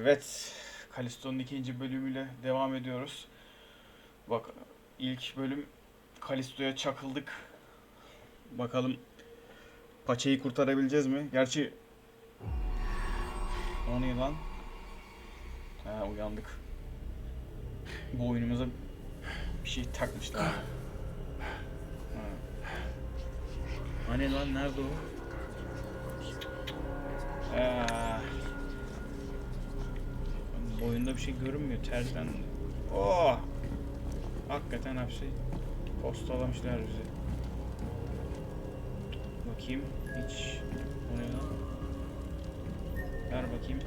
Evet. Kalisto'nun ikinci bölümüyle devam ediyoruz. Bak ilk bölüm Kalisto'ya çakıldık. Bakalım paçayı kurtarabileceğiz mi? Gerçi o ne lan? Ha uyandık. Boynumuza bir şey takmışlar. Ha. Ne lan? Nerede o? Aa. Boyunda bir şey görünmüyor tersten. Oh! Hakikaten hapsi postalamışlar bizi. Bakayım hiç o ne lan? Ver bakayım.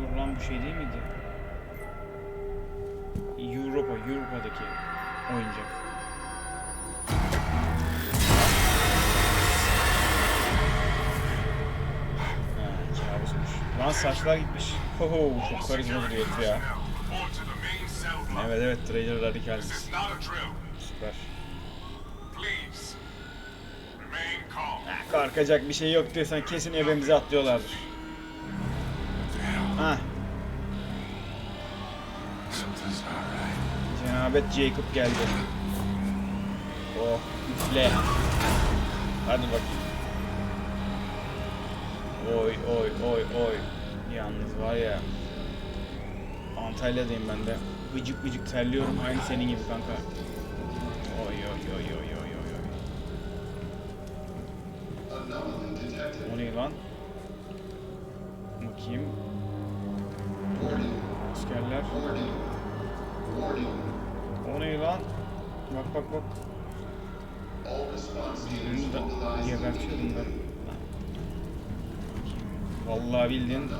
Dur lan bu şey değil miydi? Europa, Europa'daki oyuncak. Lan saçlar gitmiş. Hoho, çok karizma duruyor herif ya. Evet evet, a drill. Süper. Korkacak bir şey yok diyorsan kesin ebemize atlıyorlardır. Ha. Cenabet Jacob geldi. Oh, üfle. Hadi bakayım. Oy oy oy oy. Yalnız var ya. Antalya'dayım ben de. Gıcık gıcık terliyorum aynı senin gibi kanka. Oy oy oy oy oy oy oy. O ne lan? Bakayım. Askerler. O ne lan? Bak bak bak. Birbirini de gebertiyor bunlar. Vallahi bildiğin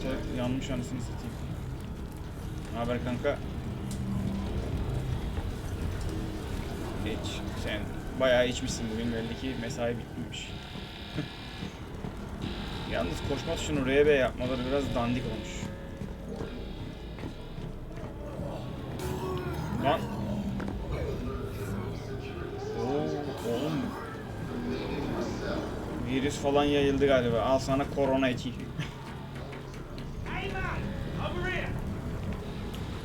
orta yanmış anasını satayım. Ne haber kanka? Geç. Sen bayağı içmişsin bugün belli ki mesai bitmemiş. Yalnız koşma tuşunu RB yapmaları biraz dandik olmuş. Lan. Oo, oğlum. Virüs falan yayıldı galiba. Al sana korona 2.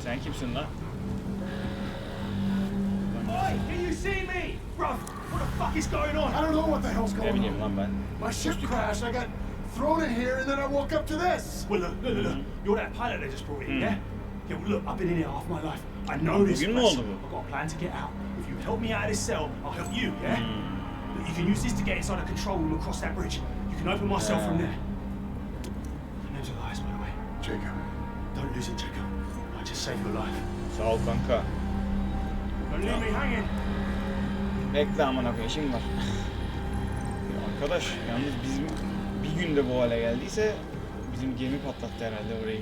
Sen kimsin lan? Oi, can you see me? Bruv, what the fuck is going on? I don't know what the hell's going bileyim on. lan ben. My ship crashed. I got thrown in here, and then I woke up to this. Well, look, look, look, look. Hmm. You're that pilot they just brought in, hmm. yeah? Yeah, well, look, I've been in here half my life. I know this Bugün mü place. oldu bu? I've got a plan to get out. If you help me out of this cell, I'll help you, yeah? Hmm. Look, you can use this to get inside a control room across that bridge. You can open my cell from there. My name's Elias, by the way. Jacob. Don't lose it, Jacob. Your life. Sağ ol kanka. Don't leave me hanging. Bekle amına koyayım işim var. Ya arkadaş yalnız bizim bir günde bu hale geldiyse bizim gemi patlattı herhalde orayı.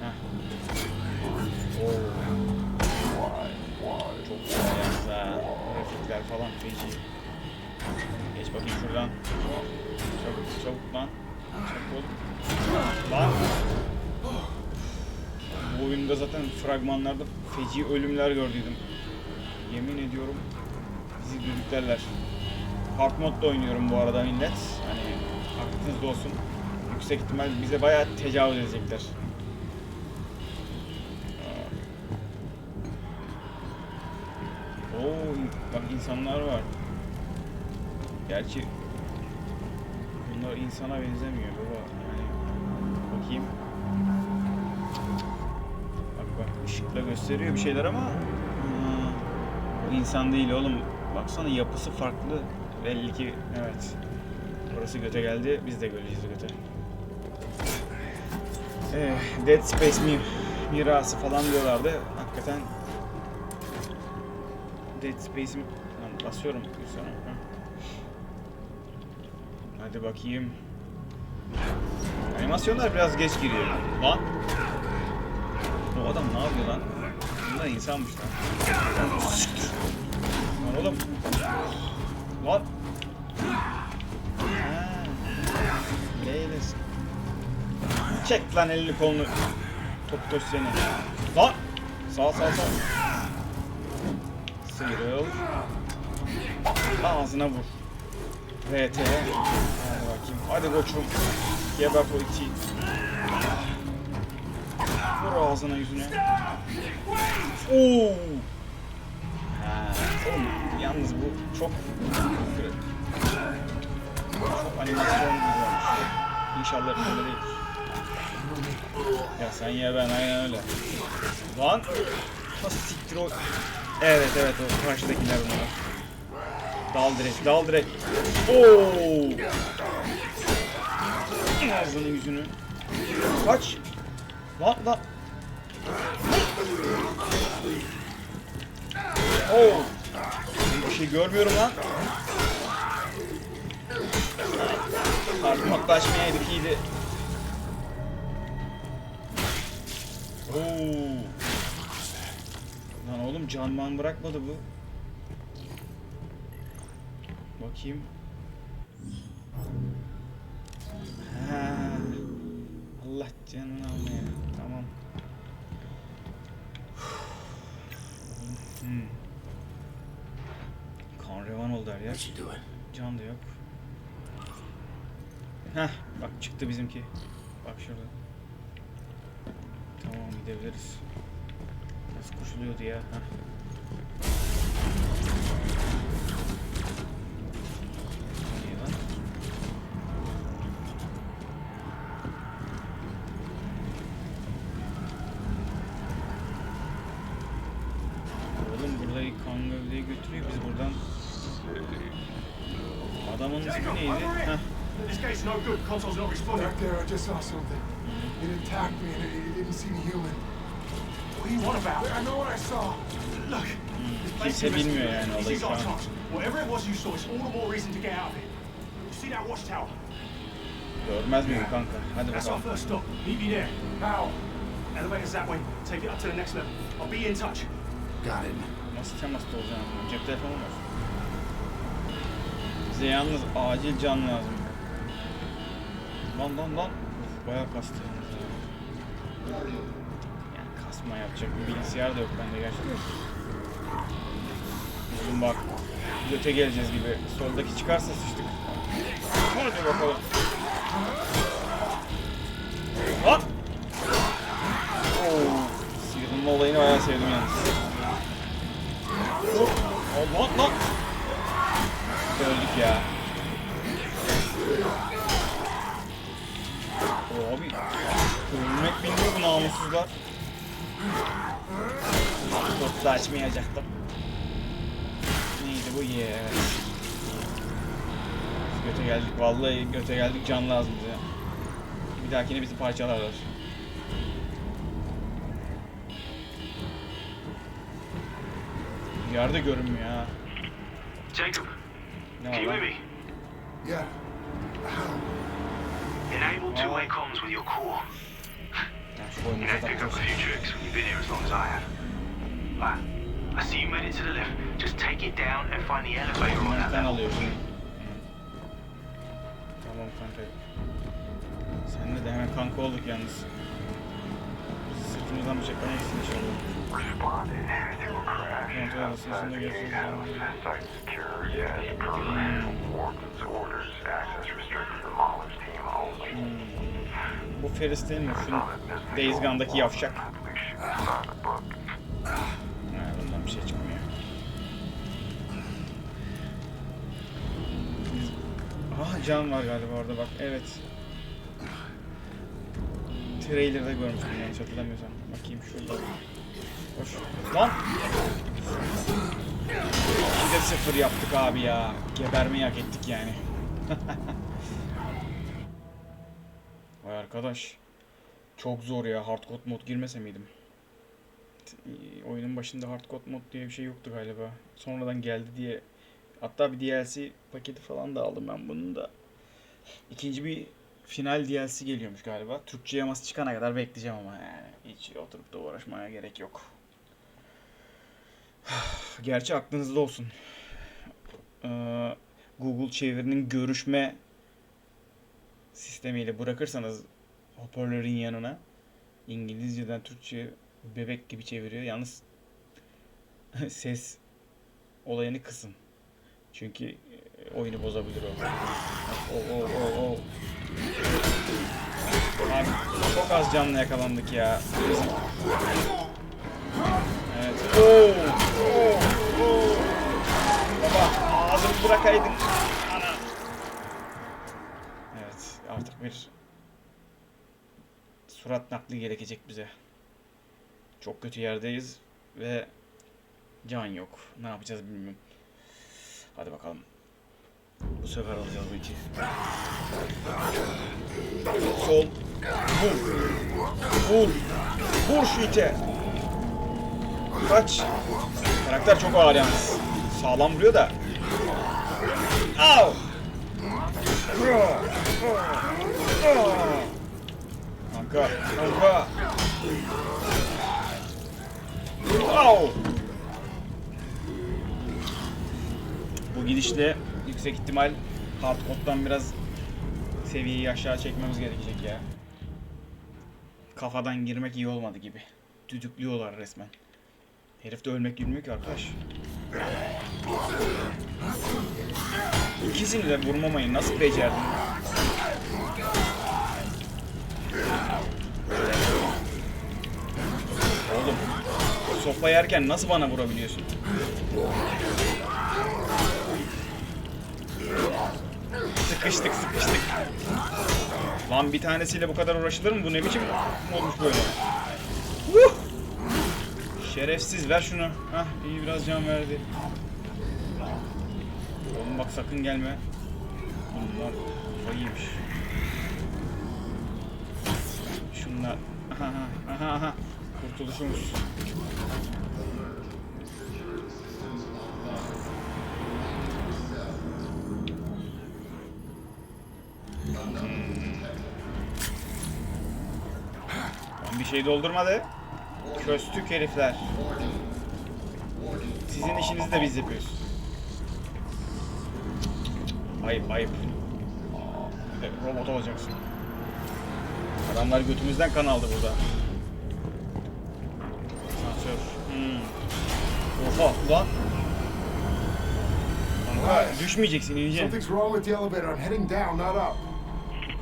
Heh. Oo. Çok güzel yalnız ha. Grafikler falan feci. Geç bakayım şuradan. Çabuk çabuk lan. Çabuk ol. Lan. Oyunda zaten fragmanlarda feci ölümler gördüydüm. Yemin ediyorum bizi düdüklerler. Hard modda oynuyorum bu arada millet. Hani aklınızda olsun. Yüksek ihtimal bize bayağı tecavüz edecekler. Oo, bak insanlar var. Gerçi bunlar insana benzemiyor baba. Yani bakayım. Işıkla gösteriyor bir şeyler ama hmm, o insan değil oğlum. Baksana yapısı farklı. Belli ki evet. Burası göte geldi. Biz de göreceğiz göte. Eh, Dead Space mi mirası falan diyorlardı. Hakikaten Dead Space'im basıyorum. Ha. Hadi bakayım. Animasyonlar biraz geç giriyor. Lan. Bu adam ne yapıyor lan? Bunlar insanmış lan. Lan oğlum. Lan. Leylesin. Çek lan elini kolunu. Top toş seni. Lan. Sağ sağ sağ. Sıyrıl. Ağzına vur. RT. Hadi bakayım. Hadi koçum. Geber o iti. Vur ağzına yüzüne. Oo. Ha, oğlum yalnız bu çok çok animasyon olmuş. İnşallah öyle değildir. Ya sen ye ben aynen öyle. Lan nasıl siktir o? Evet evet o karşıdakiler bunlar. Dal direkt dal direkt. Oo. Ağzını yüzünü. Kaç. Lan lan. Oo. Bir şey görmüyorum lan. Artık matlaşmayaydık iyiydi. Oo. Lan oğlum canman bırakmadı bu. Bakayım. Ha. Allah canını almaya. Hmm. Kan revan oldu her yer. Can da yok. Heh bak çıktı bizimki. Bak şurada. Tamam gidebiliriz. Nasıl koşuluyordu ya? Heh. Oğlum burayı kan götürüyor. Biz buradan Adamın ismi neydi? Heh. This gate's no good. Console's not responding. Back there, I just saw something. It attacked me and it, it didn't seem human. What do you want about? I know what I saw. Look. Hmm, this place Kimse is risky. bilmiyor yani olayı şu our an. chance. Whatever it was you saw, it's all the more reason to get out of here. You see that watchtower? Görmez miyim kanka? Hadi That's our first stop. Meet me there. How? Elevator's that way. Take it up to the next level. I'll be in touch. Got it. Nasıl temasta olacağım? Cep telefonu var. Bize yalnız acil can lazım. Lan lan lan. Uf, bayağı kastı. Yani kasma yapacak bir bilgisayar da yok bende gerçekten. Oğlum bak. Göte geleceğiz gibi. Soldaki çıkarsa sıçtık. Hadi bakalım. Lan! Oo, sıyrılma olayını bayağı sevdim yalnız. Hop. Allah lan. Öldük ya. Abi. Ölmek bilmiyor bu namussuzlar. Topla açmayacaktım. Neydi bu ye. Biz göte geldik vallahi göte geldik can lazım bize. Bir dahakine bizi parçalarlar. Yerde görünmüyor ha. Jacob, Ne can var you hear lan? me? Yeah. Enable two-way comms with your core. Ya şu You know, picked up a few tricks when you've been here as long as I have. Right. I see you made it to the lift. Just take it down and find the elevator on that Sen level. Tamam kanka. Senle de hemen kanka olduk yalnız. Sırtımızdan bıçaklamışsın inşallah. Bu Ferris değil mi? Şu Days Gone'daki yavşak. Ha, bundan bir şey çıkmıyor. Ah can var galiba orada bak. Evet. Trailer'da görmüştüm yanlış hatırlamıyorsam. Bakayım şurada. Lan! 2'de 0 yaptık abi ya. Gebermeyi hak ettik yani. Vay arkadaş. Çok zor ya. Hardcore mod girmese miydim? Oyunun başında hardcore mod diye bir şey yoktu galiba. Sonradan geldi diye. Hatta bir DLC paketi falan da aldım ben bunun da. İkinci bir final DLC geliyormuş galiba. Türkçe yaması çıkana kadar bekleyeceğim ama yani hiç oturup da uğraşmaya gerek yok. Gerçi aklınızda olsun. Ee, Google çevirinin görüşme sistemiyle bırakırsanız hoparlörün yanına İngilizceden Türkçe bebek gibi çeviriyor. Yalnız ses olayını kısın. Çünkü e, oyunu bozabilir o. O o o. Abi çok az canlı yakalandık ya. Evet. Oo. Ana. Evet artık bir surat nakli gerekecek bize. Çok kötü yerdeyiz ve can yok. Ne yapacağız bilmiyorum. Hadi bakalım. Bu sefer alacağız iti. Sol. Vur. Vur. Vur şu ite. Kaç. Karakter çok ağır yalnız. Sağlam vuruyor da. Au. Kanka, kanka. Au. Bu gidişle yüksek ihtimal hardcode'dan biraz seviyeyi aşağı çekmemiz gerekecek ya. Kafadan girmek iyi olmadı gibi. Düdüklüyorlar resmen. Herif de ölmek bilmiyor ki arkadaş. İkisini de vurmamayı nasıl becerdin? Oğlum, sopa yerken nasıl bana vurabiliyorsun? Sıkıştık sıkıştık. Lan bir tanesiyle bu kadar uğraşılır mı? Bu ne biçim olmuş böyle? Şerefsiz ver şunu. Hah iyi biraz can verdi. Oğlum bak sakın gelme. Bunlar kafayıymış. Şunlar. Aha aha aha. Kurtuluşumuz. Lan bir şey doldurmadı. Köstük herifler. Sizin işinizi de biz yapıyoruz. Ayıp ayıp. Evet, robot olacaksın. Adamlar götümüzden kan aldı burada. Asansör. Hmm. Oha ulan. Kanka düşmeyeceksin ineceksin. Something's wrong with the elevator. I'm heading down, not up.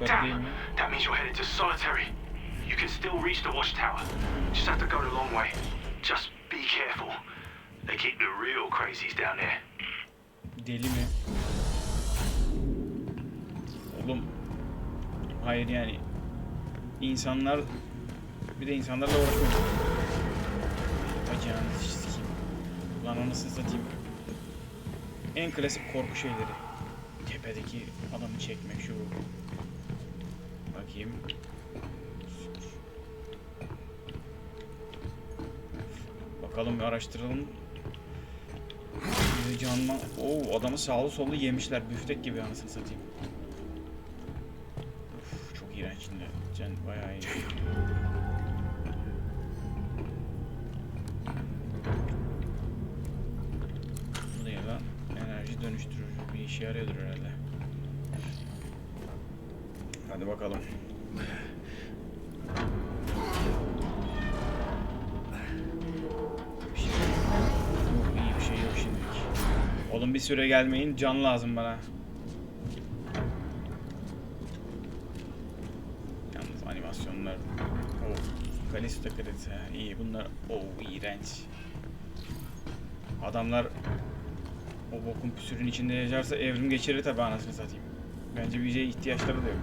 Damn, that means you're headed to solitary. You can still reach the watchtower. Just have to go the long way. Just be careful. They keep the real crazies down there. Deli mi? Oğlum. Hayır yani. İnsanlar bir de insanlarla uğraşmak. Bacağını sikeyim. Lan anasını satayım. En klasik korku şeyleri. Tepedeki adamı çekmek şu. Bakayım. Bakalım bir araştıralım. Canma. Oo adamı sağlı sollu yemişler. Büftek gibi anasını satayım. Şimdi. Can bayağı iyi. Bu ne lan? Enerji dönüştürür. Bir işe yarıyordur herhalde. Hadi bakalım. Bir şey yok, iyi bir şey yok şimdilik. Oğlum bir süre gelmeyin, can lazım bana. Yalnız animasyonlar... Oh, Kredisi, ha, iyi bunlar... Oh, iğrenç. Adamlar o bokun püsürün içinde yaşarsa evrim geçirir tabi anasını satayım. Bence bir şeye ihtiyaçları da yok.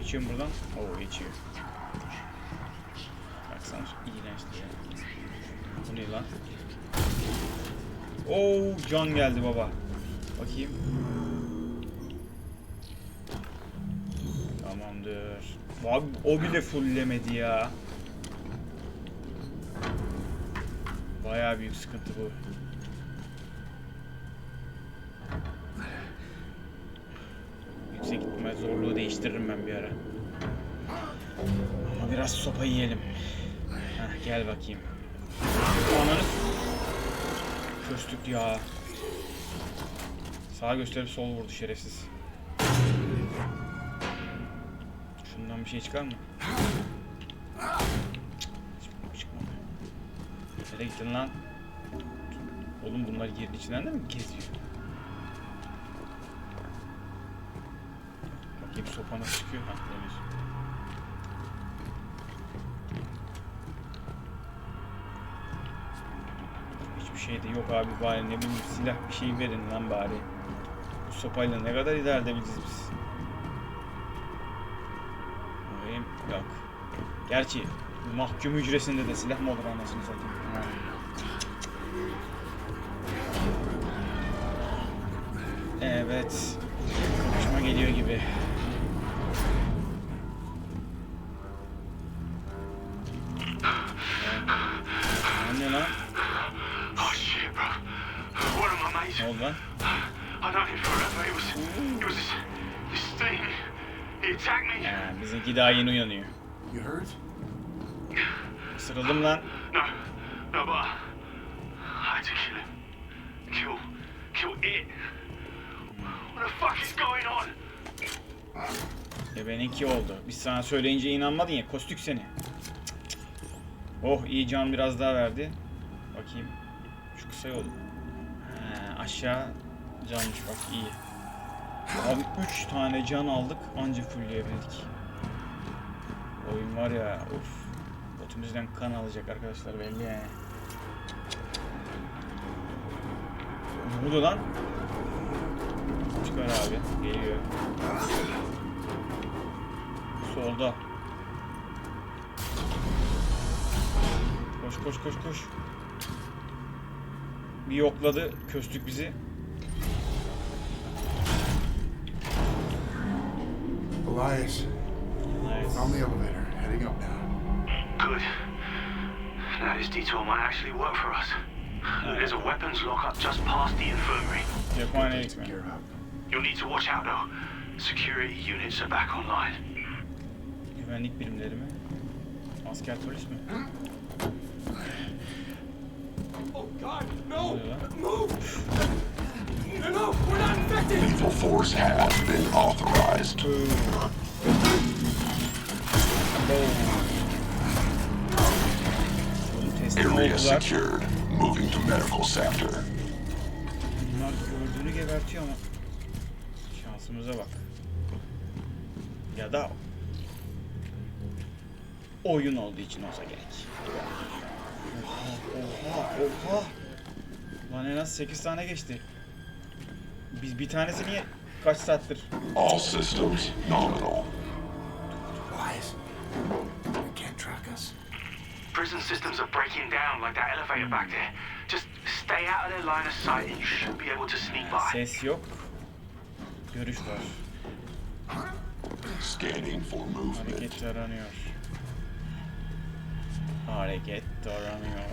Geçiyorum buradan. Oo geçiyor. Baksana iğrençti ya. Bu ne lan? Oo can geldi baba. Bakayım. Tamamdır. Bak o bile fulllemedi ya. Bayağı büyük sıkıntı bu. Yüksek ihtimal zorluğu değiştiririm ben bir ara. Ama biraz sopa yiyelim. Heh, gel bakayım. Ananı Köstük ya. Sağa gösterip sol vurdu şerefsiz. Şundan bir şey çıkar mı? Hadi. Oğlum bunlar yerin içinden de mi geziyor? Bakayım sopana çıkıyor. Ha demir. Hiçbir şey de yok abi bari ne bileyim silah bir şey verin lan bari. Bu sopayla ne kadar ilerleyebiliriz biz? Bakayım yok. Gerçi mahkum hücresinde de silah mı olur anasını satayım. Ha. Evet. Kapışma geliyor gibi. Evet. Ne lan? Oh shit, bro. One of my mates. Ne oldu lan? I known him forever. It was, it was this, this thing. He attacked me. Ha, bizimki daha yeni uyanıyor. You hurt? Sırıldım lan. No, no, but I had to kill him. Kill, kill it. What the fuck is going on? Ya benimki oldu. Biz sana söyleyince inanmadın ya. Kostük seni. Oh iyi can biraz daha verdi. Bakayım. Şu kısa yol. Aşağı canmış bak iyi. Abi 3 tane can aldık anca fullleyebildik. Oyun var ya of. Botumuzdan kan alacak arkadaşlar belli yani. Ne oldu lan? Çıkar abi. Geliyor. Solda. Koş koş koş koş. Bir yokladı köstük bizi. Elias, Nice. on the elevator, heading up now. Good. Now this detour might actually work for us. There's a weapons lockup just past the infirmary. Cephane gitme. Gear up. You'll need to watch out though. Security units are back online. Güvenlik birimleri mi? Asker polis mi? Oh God, no! Move! No, no, we're not infected! Lethal force has been authorized. Oğlum Area secured. Moving to medical sector. Bunlar gördüğünü gebertiyor ama. Şansımıza bak. Ya da oyun olduğu için olsa gerek. Oha oha oha. Lan en az 8 tane geçti. Biz bir tanesi niye kaç saattir? All systems nominal. Prison systems are breaking down like that elevator back there. Just stay out of their line of sight and you should be able to sneak by. Ses yok. Görüş var. Scanning for movement. Hareket aranıyor. Hareket aranıyor.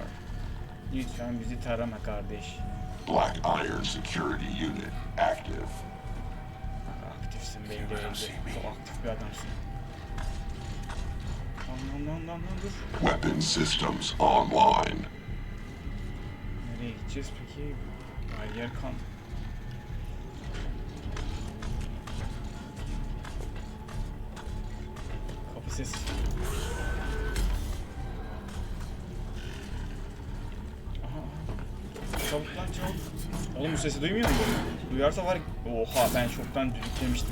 Lütfen bizi tarama kardeş. Black Iron Security Unit active. Aktifsin belli. Çok aktif bir adamsın. Lan lan lan lan lan dur. Weapon systems online. Nereye gideceğiz peki? Her yer kan. Kapı sesi. Aha. Çabuk lan çabuk. Oğlum bu sesi duymuyor musun? Duyarsa var. Oha ben çoktan düdüklemiştim.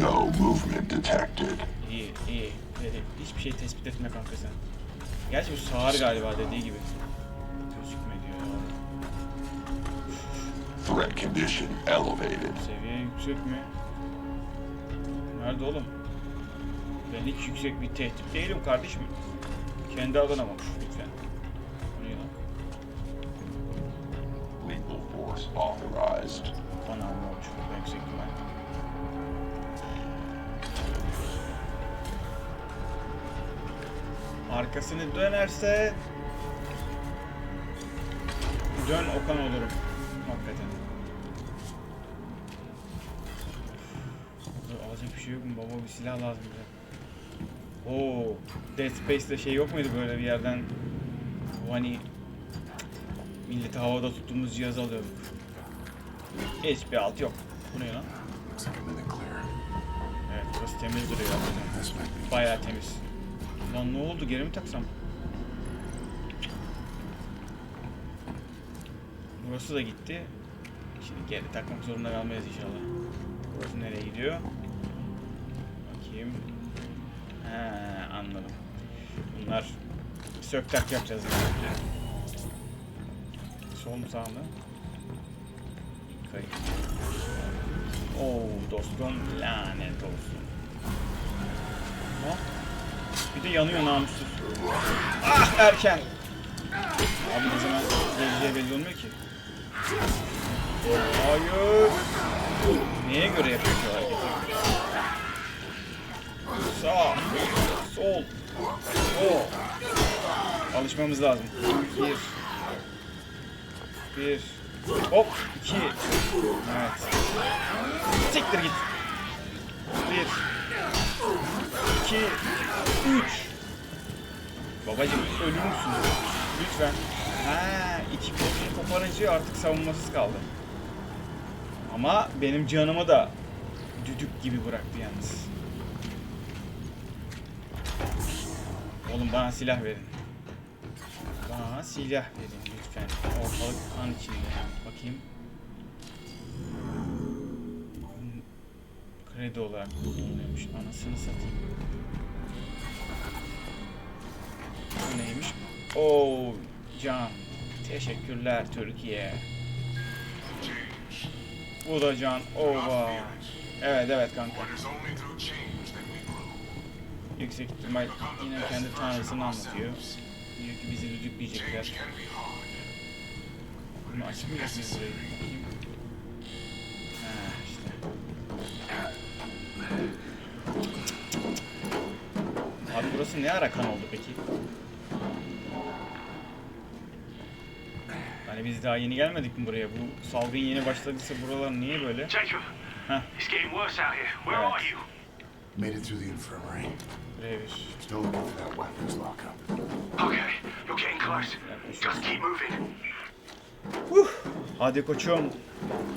No movement detected. İyi iyi. Dedi, hiçbir şey tespit etme kanka sen. Gerçi bu sağır galiba dediği gibi. Gözükme diyor ya. Threat condition elevated. Seviye yüksek mi? Nerede oğlum? Ben hiç yüksek bir tehdit değilim kardeşim. Kendi adına bak lütfen. Bu ne lan? Lethal force authorized. Bana almamış burada yüksek ihtimal. Arkasını dönerse dön Okan olurum. Hakikaten. Burada alacak bir şey yok mu baba bir silah lazım bize. Oo, Dead Space'te şey yok muydu böyle bir yerden hani milleti havada tuttuğumuz cihaz alıyorduk. Hiçbir alt yok. Bu ne lan? Evet burası temiz duruyor. Bayağı temiz. Lan ne oldu geri mi taksam? Burası da gitti. Şimdi geri takmak zorunda kalmayız inşallah. Burası nereye gidiyor? Bakayım. He anladım. Bunlar sök tak yapacağız. Yani. Sol mu sağ mı? Kayıt. Oo dostum lanet olsun. Ha? Bir de yanıyor namussuz. Ah erken. Abi ne zaman geleceği belli olmuyor ki. Hayır. Neye göre yapıyor ki hareketi? Sağ, sol, o. Alışmamız lazım. Bir. Bir. Hop. iki. Evet. Siktir git. Bir. iki, Üç. Babacım ölür müsün? Lütfen. Ha, iki kolunu koparınca artık savunmasız kaldı. Ama benim canımı da düdük gibi bıraktı yalnız. Oğlum bana silah verin. Bana silah verin lütfen. Ortalık kan içinde. Bakayım. Kredi olarak kullanılıyormuş. Anasını satayım. Bu neymiş? Oo, can. Teşekkürler Türkiye. Bu da can. Ova. Evet evet kanka. Yüksek ihtimal yine kendi tanrısını anlatıyor. Diyor ki bizi düdükleyecekler. Bunu açmayacak mıyız burayı? Ha işte. Abi burası ne ara kan oldu peki? Hani biz daha yeni gelmedik mi buraya? Bu salgın yeni başladıysa buralar niye böyle? Jacob, Huh. it's getting worse out here. Where are you? Made it through the infirmary. Bir Still looking for that weapons lockup. Okay, you're getting close. Just keep moving. Huh. Hadi koçum.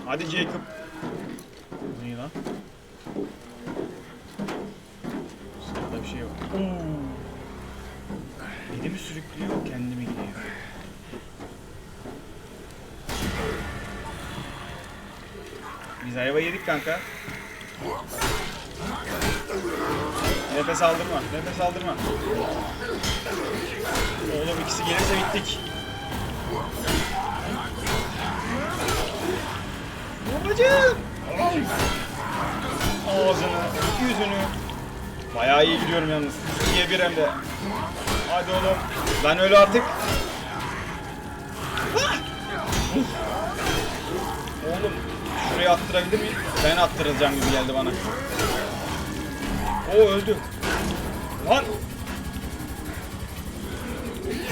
Hadi Jacob. Ne lan? Sırada bir şey yok. Oo. Biri mi sürüklüyor, kendi mi gidiyor? Biz ayva yedik kanka. Nefes aldırma, nefes aldırma. Oğlum ikisi gelirse bittik. Babacım. Ağzını, yüzünü. Bayağı iyi gidiyorum yalnız. İkiye bir hem de. Hadi oğlum. Ben öyle artık. Şuraya attırabilir miyim? Ben attıracağım gibi geldi bana. O öldü. Lan.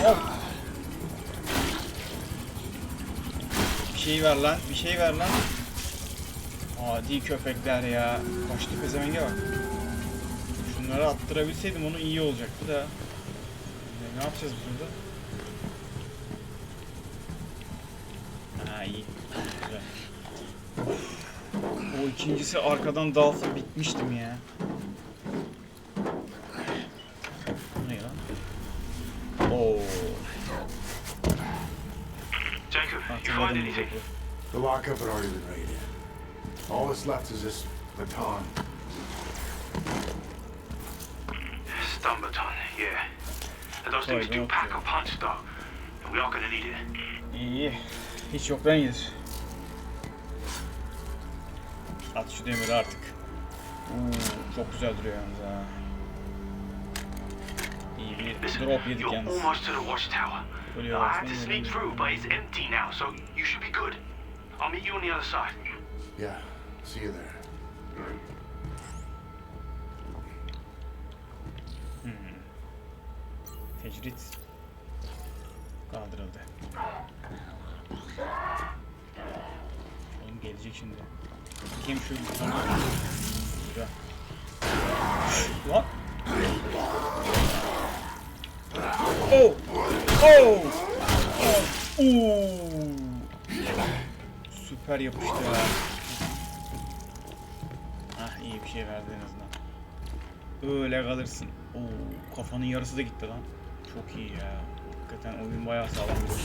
Hop. Bir şey ver lan, bir şey ver lan. Adi köpekler ya. Kaçtı pezevenge bak. Şunları attırabilseydim onu iyi olacaktı da. Ne- yapacağız burada? Ha iyi. O ikincisi arkadan dalsa bitmiştim ya. Ne lan? Oo. Bu. The lockup had already been raided. All that's left is this baton. Stun baton, yeah. And those things do pack a punch though. And we are gonna need it. İyi. Hiç yoktan iyidir. At şu demiri artık. Oo, çok güzel duruyor yalnız ha. İyi bir drop yedik yalnız. almost to the watchtower. Ölüyor I had to sneak ölüyor. through, but it's empty now, so you should be good. I'll meet you on the other side. Yeah, see you there. Tecrit kaldırıldı. Oğlum gelecek şimdi. Bakayım şu. Güzel. Lan. Oh! Oh! Oh! Süper yapıştı ya. Ah iyi bir şey verdi en azından. Öyle kalırsın. Oo, kafanın yarısı da gitti lan. Çok iyi ya. Hakikaten oyun bayağı sağlam bir oyun.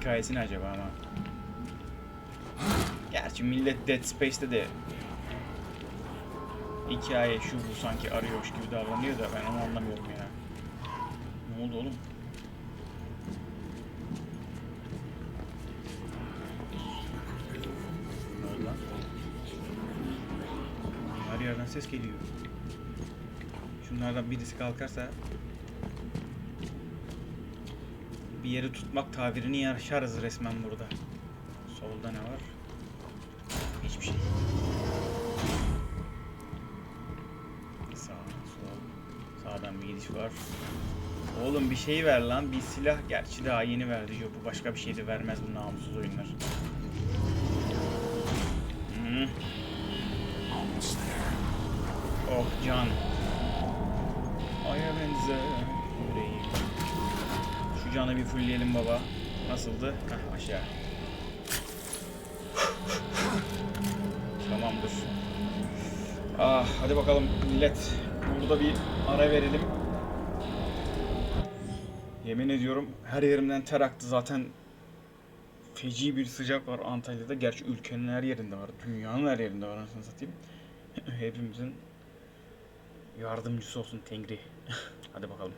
Hikayesi ne acaba ama? Gerçi millet Dead Space'te de hikaye şu bu sanki arıyormuş gibi davranıyor da ben onu anlamıyorum ya. Ne oldu oğlum? Ne? Her yerden ses geliyor. Şunlardan birisi kalkarsa bir yeri tutmak tabirini yaşarız resmen burada. Solda ne var? Sağdan bir gidiş var. Oğlum bir şey ver lan. Bir silah. Gerçi daha yeni verdi. Yok bu başka bir şey de vermez bu namussuz oyunlar. Hı. Oh can. Aya benzer yüreği. Şu canı bir fullleyelim baba. Nasıldı? Heh aşağı. Tamamdır. Ah hadi bakalım millet. Burada bir ara verelim. Yemin ediyorum her yerimden ter aktı zaten. Feci bir sıcak var Antalya'da. Gerçi ülkenin her yerinde var. Dünyanın her yerinde var anasını satayım. Hepimizin yardımcısı olsun Tengri. Hadi bakalım.